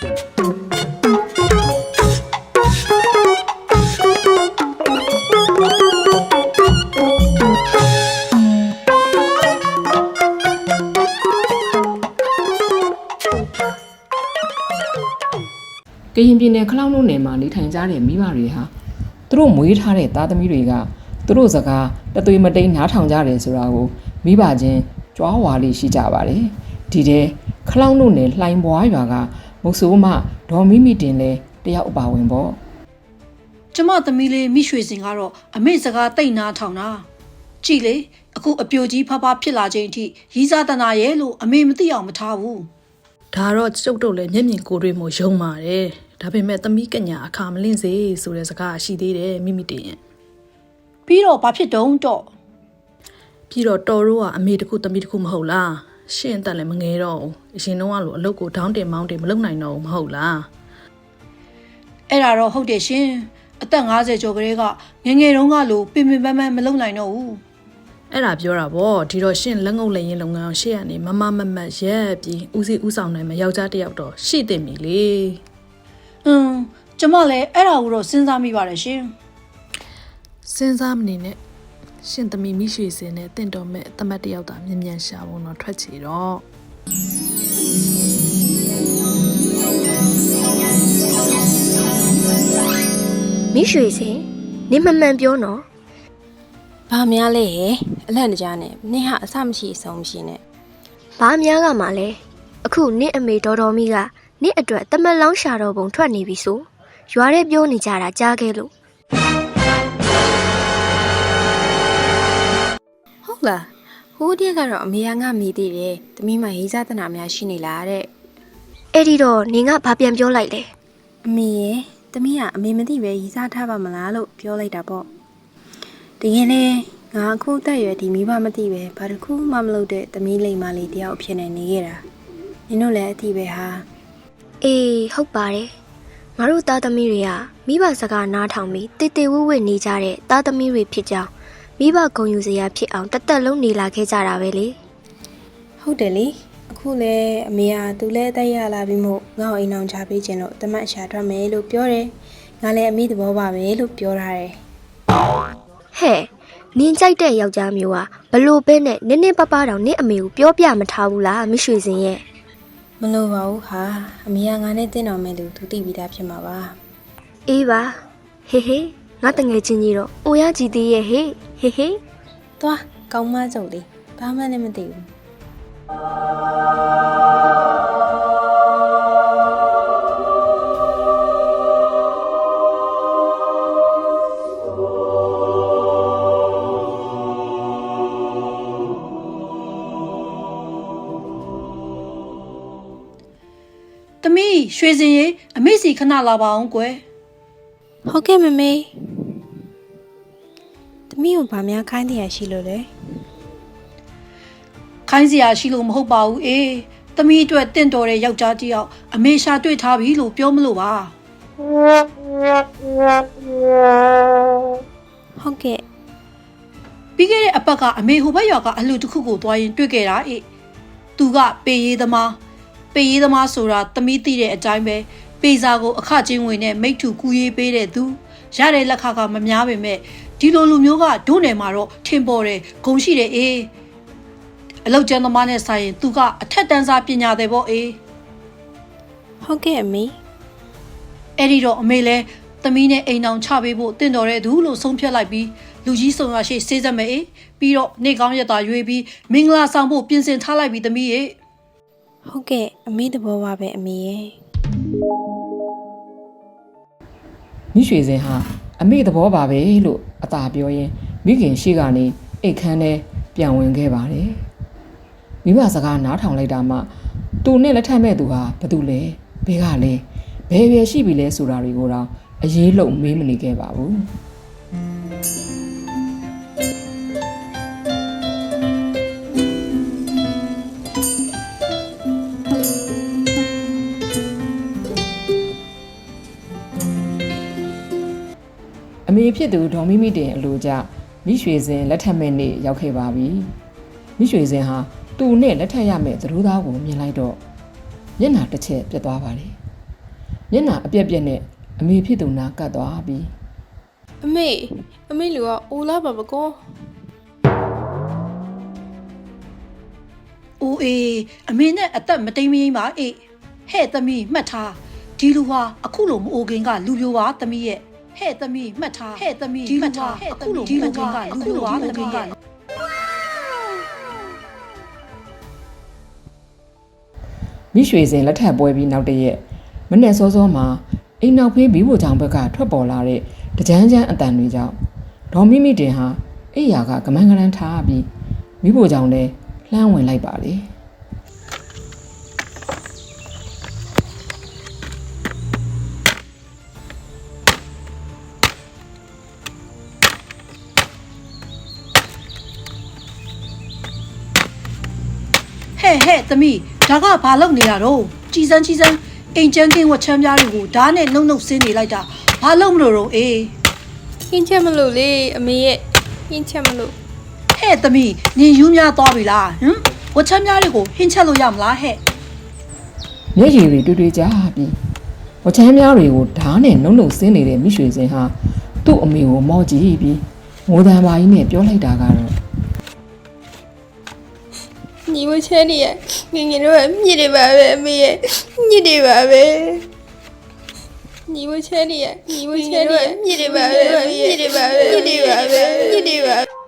ကရင်ပြည်နယ်ခလောက်နို့နယ်မှာနေထိုင်ကြတဲ့မိဘတွေဟာသူတို့မွေးထားတဲ့သားသမီးတွေကသူတို့စကားတသွေမတိန်နားထောင်ကြတယ်ဆိုတာကိုမိဘချင်းကြွားဝါလေးရှိကြပါတယ်ဒီတဲ့ခလောက်နို့နယ်လှိုင်ပွားရွာက မုတ်ဆိုးမဒေါ်မိမိတင်လဲတယောက်အပါဝင်ပေါ့ကျမသမီးလေးမိရွှေစင်ကတော့အမေစကားတိတ်နာထောင်တာကြည်လေအခုအပြိုကြီးဖဖဖြစ်လာချိန်အထိရီးစားတနာရဲ့လို့အမေမသိအောင်မထားဘူးဒါတော့ကျုပ်တို့လည်းမျက်မြင်ကိုယ်တွေ့မှုယုံပါတယ်ဒါပေမဲ့သမီးကညာအခါမလင့်စေဆိုတဲ့စကားရှိသေးတယ်မိမိတင်ရင်ပြီးတော့ဘာဖြစ်တုံးတော့ပြီးတော့တော်တို့ကအမေတစ်ခုသမီးတစ်ခုမဟုတ်လား ရှင့်အတက်လည်းမငဲတော့ဘူးအရင်တော့ကလိုအလုပ်ကိုဒေါင်းတင်မောင်းတင်မလုပ်နိုင်တော့ဘူးမဟုတ်လားအဲ့ဒါတော့ဟုတ်တယ်ရှင်အသက်50ကျော်ကလေးကငယ်ငယ်တုန်းကလိုပင်ပင်ပန်းပန်းမလုံနိုင်တော့ဘူးအဲ့ဒါပြောတာဗောဒီတော့ရှင့်လက်ငုပ်လက်ရင်လုပ်ငန်းကိုရှေ့ကနေမမမမတ်ရက်ပြီးဦးစီးဦးဆောင်နိုင်မယောက်ျားတစ်ယောက်တော့ရှိတင်ပြီလေอืมကျမလည်းအဲ့ဒါကိုတော့စဉ်းစားမိပါတယ်ရှင်စဉ်းစားမနေနဲ့ ရှင်သမီးမိရွှေစင်နဲ့တင့်တော်မဲ့အသမတ်တစ်ယောက်သာမြင်မြန်ရှာဖို့တော့ထွက်ချီတော့မိရွှေစင်နင်မမှန်ပြောနော်ဘာများလဲဟဲ့အလန့်တကြားနဲ့နင့်ဟာအဆမရှိအဆုံးမရှိနဲ့ဘာများကမှလဲအခုနင့်အမေတော်တော်မီကနင့်အတွက်တမက်လောင်းရှာတော်ပုံထွက်နေပြီဆိုရွာထဲပြောနေကြတာကြားခဲ့လို့ ဟုတ်လားဟိုးတည်းကတော့အမေကငါမိသေးတယ်တမီးမရေးစားတနာများရှိနေလားတဲ့အဲ့ဒီတော့နင်ကဘာပြန်ပြောလိုက်လဲအမေရဲ့တမီးကအမေမသိပဲရေးစားထားပါမလားလို့ပြောလိုက်တာပေါ့တကယ်လဲငါအခုတက်ရွယ်ဒီမိဘမသိပဲဘာတစ်ခုမှမလုပ်တဲ့တမီးလိမ္မာလေးတယောက်အဖြစ်နဲ့နေခဲ့တာနင်တို့လည်းအသိပဲဟာအေးဟုတ်ပါတယ်ငါတို့သားသမီးတွေကမိဘစကားနားထောင်ပြီးတေတေဝဝဝနေကြတဲ့သားသမီးတွေဖြစ်ကြောင်း မိဘဂုံယူစရာဖြစ်အောင်တသက်လုံးနေလာခဲ့ကြတာပဲလေဟုတ်တယ်လေအခုလဲအမေကသူလဲအသက်ရလာပြီးမို့ငါ့ကိုအိမ်အောင်ချပေးခြင်းလို့တမတ်ရှာထွက်မယ်လို့ပြောတယ်ငါလည်းအမိသဘောပါပဲလို့ပြောထားတယ်ဟဲ့နင်ကြိုက်တဲ့ယောက်ျားမျိုးကဘလို့ပဲနဲ့နင်းနင်းပပတောင်နင့်အမေကိုပြောပြမထားဘူးလားမိရွှေစင်ရဲ့မလို့ပါဘူးဟာအမေကငါနဲ့တင်းတော်မယ်လို့သူသိပြီးသားဖြစ်မှာပါအေးပါဟေးဟေးငါတငယ်ချင်းကြီးတော့အိုရကြည်သေးရဲ့ဟေး ဟေးဟေးသွားကောင်းမကြုံလေးဘာမှလည်းမသိဘူးသမီးရွှေစင်ရေအမေစီခဏလာပါအောင်ကွယ်ဟုတ်ကဲ့မမေ တမီးကိုဗာများခိုင်းတရားရှိလို့လေခိုင်းစရာရှိလို့မဟုတ်ပါဘူးအေးသမီးအတွက်တင့်တော်တဲ့ယောက်ျားတစ်ယောက်အမေရှာတွေ့ထားပြီလို့ပြောမလို့ပါဟုတ်ကဲ့ပြီးခဲ့တဲ့အပတ်ကအမေဟိုဘက်ရွာကအလှတစ်ခုကိုသွားရင်တွေ့ခဲ့တာအေးသူကပေရေးသမားပေရေးသမားဆိုတာသမီးသိတဲ့အတိုင်းပဲပေစာကိုအခချင်းဝင်နဲ့မိတ်ထူကူရေးပေးတဲ့သူရတဲ့လက်ခကမများပေမဲ့ ဒီလိုလူမျိုးကဒုနယ်မှာတော့ထင်ပေါ်တယ်ဂုံရှိတယ်အေးအလောက်ကျန်းသမားနဲ့ဆိုင်ရင်သူကအထက်တန်းစားပညာတယ်ပေါ့အေးဟုတ်ကဲ့အမေအဲ့ဒီတော့အမေလဲသမီးနဲ့အိမ်အောင်ချပေးဖို့တင့်တော်တဲ့သူလို့ဆုံးဖြတ်လိုက်ပြီးလူကြီးဆောင်ရရှိစေးစက်မယ်အေးပြီးတော့နေကောင်းရက်သားရွေးပြီးမင်္ဂလာဆောင်ဖို့ပြင်ဆင်ထားလိုက်ပြီးသမီးရေဟုတ်ကဲ့အမေသဘောပါပဲအမေရဲ့မိရွှေစင်ဟာ အမေသဘောပါပဲလို့အသာပြောရင်းမိခင်ရှိကနေအိတ်ခမ်းထဲပြန်ဝင်ခဲ့ပါတယ်မိဘစကားနားထောင်လိုက်တာမှသူနဲ့လက်ထပ်မဲ့သူဟာဘာတူလဲဘဲကလဲဘယ်ဘယ်ရှိပြီလဲဆိုတာတွေကိုတော့အရေးလုံးမေးမနေခဲ့ပါဘူး အမေဖြစ်သူဒေါ်မိမိတင်အလိုကြမိရွှေစင်လက်ထပ်မဲ့နေ့ရောက်ခဲ့ပါပြီမိရွှေစင်ဟာသူနဲ့လက်ထပ်ရမဲ့သတို့သားကိုမြင်လိုက်တော့မျက်နှာတစ်ချက်ပြတ်သွားပါတယ်မျက်နှာအပြက်ပြက်နဲ့အမေဖြစ်သူနာကတ်သွားပြီးအမေအမေလူကအိုလာပါပကောအိုးအေးအမေနဲ့အသက်မတိမ်မရင်းပါအေးဟဲ့သမီးမှတ်ထားဒီလူဟာအခုလိုမအိုခင်ကလူပြိုပါသမီးရဲ့ ဟဲ့သမီးမှတ်ထားဟဲ့သမီးမှတ်ထားအခုလိုဒီလူကလူပြိုပါသမီးရဲ့မိရွှေစင်လက်ထပ်ပွဲပြီးနောက်တရက်မနေ့စောစောမှာအိမ်နောက်ဖေးဘီးဘိုချောင်ဘက်ကထွက်ပေါ်လာတဲ့တကြမ်းကြမ်းအတန်တွေကြောင့်ဒေါ်မိမိတင်ဟာအိယာကကမန်းကရန်ထားပြီးမိဘိုချောင်လည်းလှမ်းဝင်လိုက်ပါလေ ဟဲ့ဟဲ့သမီးဒါကဘာလုပ်နေရတော့ကြည်စမ်းကြည်စမ်းအိမ်ချမ်းကင်းဝတ်ချမ်းပြားတွေကိုဓာတ်နဲ့နှုတ်နှုတ်ဆင်းနေလိုက်တာဘာလုပ်မလို့တော့အေးဟင်းချက်မလို့လေအမေရဲ့ဟင်းချက်မလို့ဟဲ့သမီးနင်ယူးများသွားပြီလားဟမ်ဝတ်ချမ်းပြားတွေကိုဟင်းချက်လို့ရမလားဟဲ့မျက်ရည်တွေတွေ့တွေ့ကြပြီးဝချမ်းများတွေကိုဓားနဲ့နှုံနှုံဆင်းနေတဲ့မိရွှေစင်ဟာသူ့အမေကိုမော့ကြည့်ပြီးငိုတံပါကြီးနဲ့ပြောလိုက်တာကတော့ ညီမချဲနေရငယ်ငယ်တော့မြစ်တယ်ပါပဲအမေရဲ့မြစ်တယ်ပါပဲညီမချဲနေရညီမချဲနေရမြစ်တယ်ပါပဲမြစ်တယ်ပါပဲမြစ်တယ်ပါပဲမြစ်တယ်ပါ